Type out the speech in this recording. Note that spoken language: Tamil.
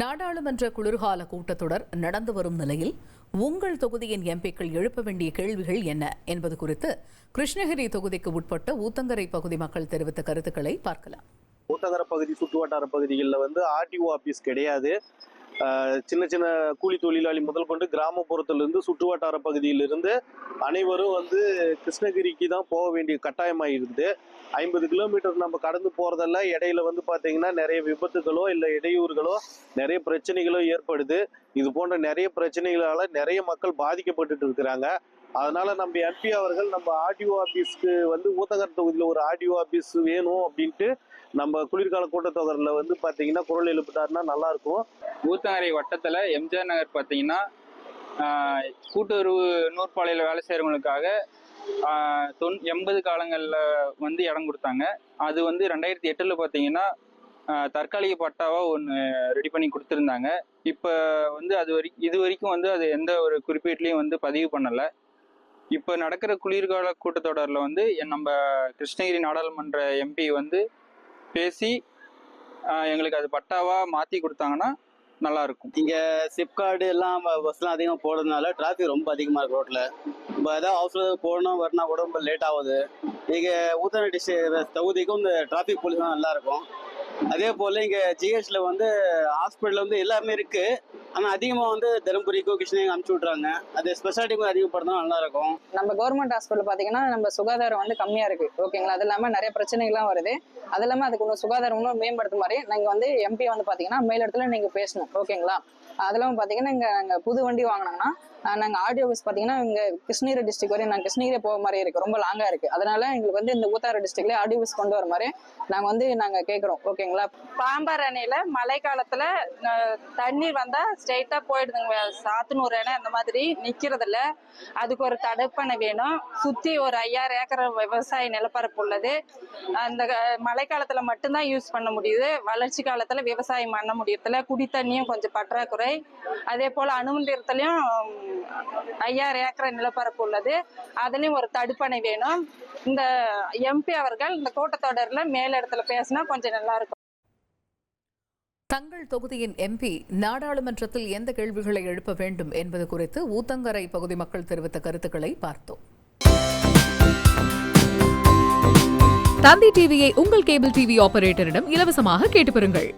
நாடாளுமன்ற குளிர்கால கூட்டத்தொடர் நடந்து வரும் நிலையில் உங்கள் தொகுதியின் எம்பிக்கள் எழுப்ப வேண்டிய கேள்விகள் என்ன என்பது குறித்து கிருஷ்ணகிரி தொகுதிக்கு உட்பட்ட ஊத்தங்கரை பகுதி மக்கள் தெரிவித்த கருத்துக்களை பார்க்கலாம். ஊத்தங்கரை பகுதி சுற்றுவட்டார பகுதிகளில் வந்து ஆர்டிஓ ஆஃபீஸ் கிடையாது. சின்ன சின்ன கூலி தொழிலாளி முதல் கொண்டு கிராமப்புறத்திலிருந்து சுற்றுவட்டார பகுதியிலிருந்து அனைவரும் வந்து கிருஷ்ணகிரிக்கு தான் போக வேண்டிய கட்டாயமாகிருது ஐம்பது கிலோமீட்டர் நம்ம கடந்து போகிறதெல்லாம் இடையில வந்து பார்த்தீங்கன்னா நிறைய விபத்துகளோ இல்லை இடையூறுகளோ நிறைய பிரச்சனைகளோ ஏற்படுது. இது போன்ற நிறைய பிரச்சனைகளால் நிறைய மக்கள் பாதிக்கப்பட்டுட்டு இருக்கிறாங்க. அதனால நம்ம எம்பி அவர்கள் நம்ம ஆர்டிஓ ஆஃபீஸ்க்கு வந்து ஊத்தகர் தொகுதியில் ஒரு ஆர்டிஓ ஆஃபீஸ் வேணும் அப்படின்ட்டு நம்ம குளிர்கால கூட்டத்தொடரில் வந்து பார்த்தீங்கன்னா குரல் எழுப்பிட்டாருன்னா நல்லா இருக்கும். ஊத்தங்கரை வட்டத்தில் எம்ஜிஆர் நகர் பார்த்தீங்கன்னா கூட்டுறவு நூற்பாலையில் வேலை செய்கிறவங்களுக்காக தொன் எண்பது காலங்களில் வந்து இடம் கொடுத்தாங்க. அது வந்து ரெண்டாயிரத்தி எட்டில் பார்த்தீங்கன்னா தற்காலிக பட்டாவாக ஒன்று ரெடி பண்ணி கொடுத்துருந்தாங்க. இப்போ வந்து அது வரை இது வரைக்கும் வந்து அது எந்த ஒரு குறிப்பீட்லேயும் வந்து பதிவு பண்ணலை. இப்போ நடக்கிற குளிர்கால கூட்டத்தொடரில் வந்து என் நம்ம கிருஷ்ணகிரி நாடாளுமன்ற எம்பி வந்து பேசி எங்களுக்கு அது பட்டாவா மாற்றி கொடுத்தாங்கன்னா நல்லா இருக்கும். இங்கே சிப்கார்டு எல்லாம் பஸ்லாம் அதிகமாக போடுறதுனால டிராஃபிக் ரொம்ப அதிகமாக இருக்கு ரோட்டில் இப்போ ஏதாவது அவசரம் போகணும் வரணும் கூட ரொம்ப லேட் ஆகுது. இங்கே ஊத்தன டிஸ்ட்ரிக் தொகுதிக்கும் இந்த டிராஃபிக் போலீஸ் தான் நல்லாயிருக்கும் அதே போல் இங்கே ஜிஹெச்சில் வந்து ஹாஸ்பிட்டல் வந்து எல்லாமே இருக்குது ஆனால் அதிகமாக வந்து தருமபுரிக்கும் கிருஷ்ணகிரி அனுப்பிச்சி விட்றாங்க அது ஸ்பெஷாலிட்டிக்கும் அதிகப்படுத்தினா நல்லா இருக்கும் நம்ம கவர்மெண்ட் ஹாஸ்பிட்டல் பார்த்தீங்கன்னா நம்ம சுகாதாரம் வந்து கம்மியாக இருக்கு. ஓகேங்களா அது இல்லாமல் நிறைய பிரச்சனைகள்லாம் வருது. அது இல்லாமல் அதுக்கு இன்னும் சுகாதாரம் இன்னும் மேம்படுத்தும் மாதிரி நீங்கள் வந்து எம்பி வந்து பார்த்தீங்கன்னா மேலிடத்துல நீங்கள் பேசணும். ஓகேங்களா அது இல்லாமல் பார்த்தீங்கன்னா இங்கே நாங்கள் புது வண்டி வாங்கினாங்கன்னா நாங்கள் ஆடியோ ஆஃபீஸ் பார்த்தீங்கன்னா இங்கே கிருஷ்ணகிரி டிஸ்ட்ரிக் வரையும் நாங்கள் கிருஷ்ணகிரி போக மாதிரி இருக்கு. ரொம்ப லாங்காக இருக்கு. அதனால எங்களுக்கு வந்து இந்த ஊத்தாறு டிஸ்ட்ரிக்ட்லேயே ஆடியோ ஆஃபீஸ் கொண்டு வர மாதிரி நாங்கள் வந்து நாங்கள் கேட்குறோம் ஓகேங்களா பாம்பார் அணையில மழை காலத்துல தண்ணீர் வந்தா ஸ்ட்ரைட்டா போயிடுதுங்க. சாத்தனூர் இடம் அந்த மாதிரி நிற்கிறதில்ல அதுக்கு ஒரு தடுப்பணை வேணும். சுத்தி ஒரு ஐயாயிரம் ஏக்கர் விவசாய நிலப்பரப்பு உள்ளது. அந்த க- மழை காலத்தில் மட்டும்தான் யூஸ் பண்ண முடியுது. வளர்ச்சி காலத்துல விவசாயம் பண்ண முடியறதில்ல. குடி தண்ணியும் கொஞ்சம் பற்றாக்குறை. அதே போல அணுமந்திரத்துலயும் ஐயாயிரம் ஏக்கர் நிலப்பரப்பு உள்ளது. அதுலயும் ஒரு தடுப்பணை வேணும். இந்த எம்பி அவர்கள் இந்த கூட்டத்தொடர்ல மேலிடத்துல பேசினா கொஞ்சம் நல்லா இருக்கும். தங்கள் தொகுதியின் எம்பி நாடாளுமன்றத்தில் எந்த கேள்விகளை எழுப்ப வேண்டும் என்பது குறித்து ஊத்தங்கரை பகுதி மக்கள் தெரிவித்த கருத்துக்களை பார்த்தோம். தந்தி டிவியை உங்கள் கேபிள் டிவி ஆபரேட்டரிடம் இலவசமாக கேட்டு பெறுங்கள்.